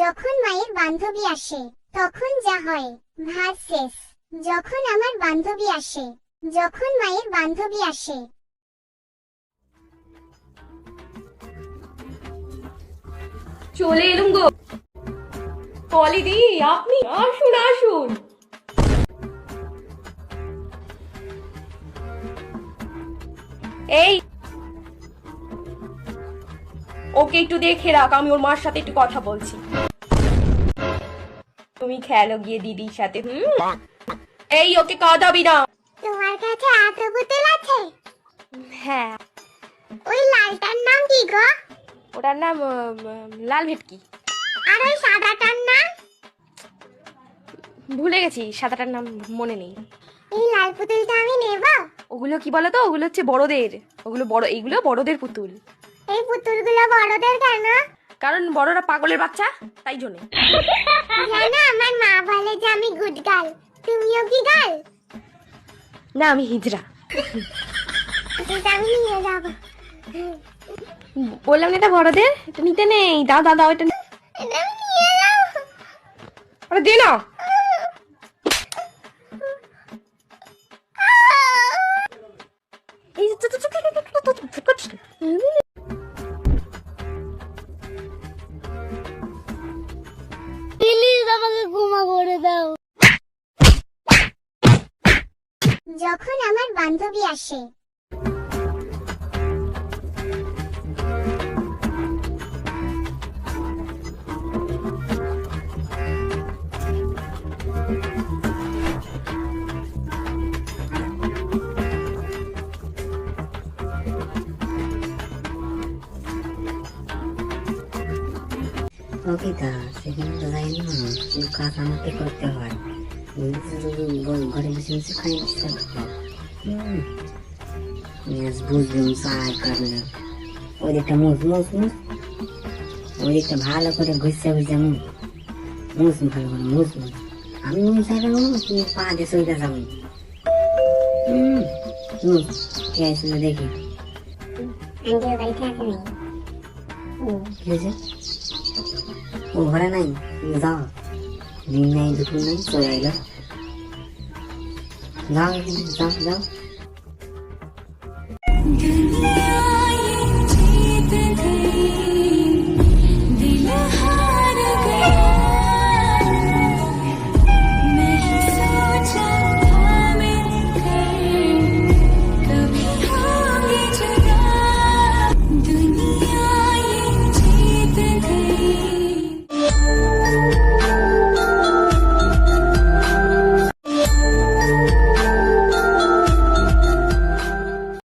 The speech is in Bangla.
যখন মায়ের বান্ধবী আসে, তখন যা হয় ভার্সেস যখন আমার বান্ধবী আসে, যখন মায়ের বান্ধবী আসে। চলে এলুম গো। পলিদি আপনি আসুন আসুন। এই ওকে একটু দেখে রাখ আমি ওর মার সাথে একটু কথা বলছি। তুমি খেলো গিয়ে দিদির সাথে হুম? এই ওকে কাঁদাবি না। তোমার কাছে এত পুতুল আছে? হ্যাঁ। ওই লালটার নাম কি গো? ওটার নাম লাল ভেটকি। আর ওই সাদাটার নাম? ভুলে গেছি সাদাটার নাম মনে নেই। এই লাল পুতুলটা আমি নেব? ওগুলো কি বলতো? ওগুলো হচ্ছে বড়দের। ওগুলো বড় এইগুলো বড়দের পুতুল। এই পুতুলগুলো বড়দের কেন? কারণ বড়রা পাগলের বাচ্চা তাই জন্য। জানো আমার মা বলে যে আমি গুড গার্ল তুমিও কি গার্ল না আমি হিজড়া। আমি নিয়ে যাব। বললাম না এটা বড়দের? এটা নিতে নেই। দাও দাও দাও এটা আরে দে না। যখন আমার বান্ধবী আসে। অকিতা সেখানে তো যাই না কাজ আমাকে করতে হয় ঘরে বসে বসে খাই ম্যাচ বুঝলাম সার কাটলো ওই দিকটা মুখ মুখ মুখ ওই দিকটা ভালো করে ঘুষে ঘুষে মুখ মুখ ভালো করে মুখ মুখ আমি মুখ সারাবো তুমি পা দিয়ে শুনতে যাব মুখ কে আসলে দেখি ও ঘরে নাই যাও Dinleyin götürmek sırayla. Lan lan lan.